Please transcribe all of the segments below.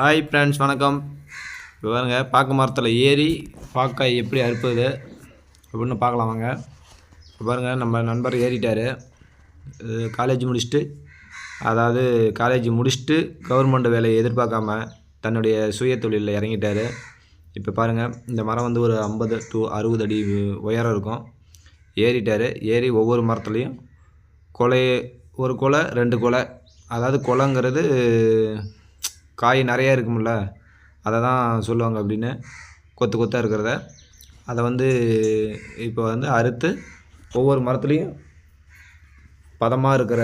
Hi friends வணக்கம். இப்போ பாருங்க பாக்கு மரத்தில் ஏறி பாக்காய் எப்படி அறுப்பது அப்படின்னு பார்க்கலாம் வாங்க. இப்போ பாருங்கள் நம்ம நண்பர் ஏறிட்டார். காலேஜ் முடிச்சுட்டு அதாவது காலேஜ் முடிச்சுட்டு கவர்மெண்ட் வேலையை எதிர்பார்க்காம தன்னுடைய சுய தொழிலில் இறங்கிட்டார். இப்போ பாருங்கள் இந்த மரம் வந்து ஒரு ஐம்பது டு அறுபது அடி உயரம் இருக்கும். ஏறிட்டார். ஏறி ஒவ்வொரு மரத்துலேயும் கொலை ஒரு கொலை ரெண்டு கொலை. அதாவது கொலைங்கிறது காய் நிறையா இருக்கும்ல அதை தான் சொல்லுவாங்க அப்படின்னு கொத்து கொத்தாக இருக்கிறத. அதை வந்து இப்போ வந்து அறுத்து ஒவ்வொரு மரத்துலேயும் பதமாக இருக்கிற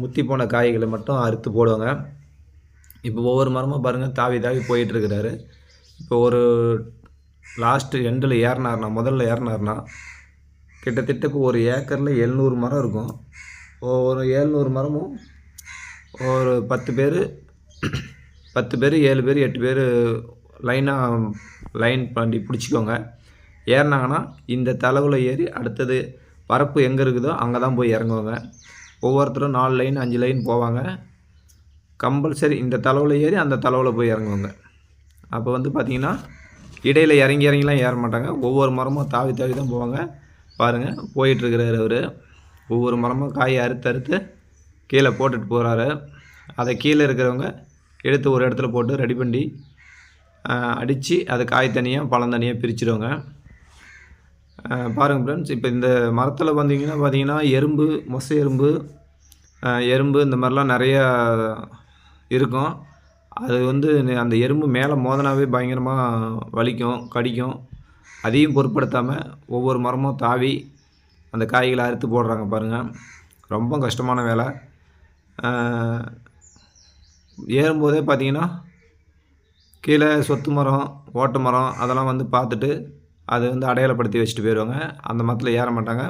முத்தி போன காய்களை மட்டும் அறுத்து போடுவாங்க. இப்போ ஒவ்வொரு மரமும் பாருங்கள் தாவி தாவி போயிட்டுருக்கிறாரு. இப்போ ஒரு லாஸ்ட்டு எண்டில் ஏறினார்னா முதல்ல ஏறினார்னா கிட்டத்தட்ட இப்போ ஒரு ஏக்கரில் எழுநூறு மரம் இருக்கும். ஒரு ஏழ்நூறு மரமும் ஒரு பத்து பேர் பத்து பேர் ஏழு பேர் எட்டு பேர் லைனாக லைன் பண்ணி பிடிச்சிக்கோங்க. ஏறினாங்கன்னா இந்த தளவில் ஏறி அடுத்தது பரப்பு எங்கே இருக்குதோ அங்கே தான் போய் இறங்குவாங்க. ஒவ்வொருத்தரும் நாலு லைன் அஞ்சு லைன் போவாங்க. கம்பல்சரி இந்த தளவில் ஏறி அந்த தளவில் போய் இறங்குவாங்க. அப்போ வந்து பார்த்திங்கன்னா இடையில் இறங்கி இறங்கிலாம் ஏற மாட்டாங்க. ஒவ்வொரு மரமும் தாவி தாவி தான் போவாங்க. பாருங்கள் போயிட்டுருக்கிறாரு அவர். ஒவ்வொரு மரமும் காயை அறுத்து அறுத்து கீழே போட்டுட்டு போகிறாரு அதை கீழே இருக்கிறவங்க எடுத்து ஒரு இடத்துல போட்டு ரெடி பண்ணி அடித்து அது காய் தனியாக பழம் தனியாக பிரிச்சுடுவாங்க பாருங்கள் ஃப்ரெண்ட்ஸ் இப்போ இந்த மரத்தில் பார்த்தீங்கன்னா பார்த்தீங்கன்னா எறும்பு மொசை எறும்பு எறும்பு இந்த மாதிரிலாம் நிறையா இருக்கும். அது வந்து அந்த எறும்பு மேலே மோதனாவே பயங்கரமாக வலிக்கும் கடிக்கும். அதையும் பொருட்படுத்தாமல் ஒவ்வொரு மரமும் தாவி அந்த காய்களை அறுத்து போடுறாங்க பாருங்கள் ரொம்ப கஷ்டமான வேலை. ஏறும்போதே பார்த்தீங்கன்னா கீழே சொத்து மரம் ஓட்டு மரம் அதெல்லாம் வந்து பார்த்துட்டு அது வந்து அடையாளப்படுத்தி வச்சுட்டு போயிடுவாங்க. அந்த மரத்தில் ஏற மாட்டாங்க.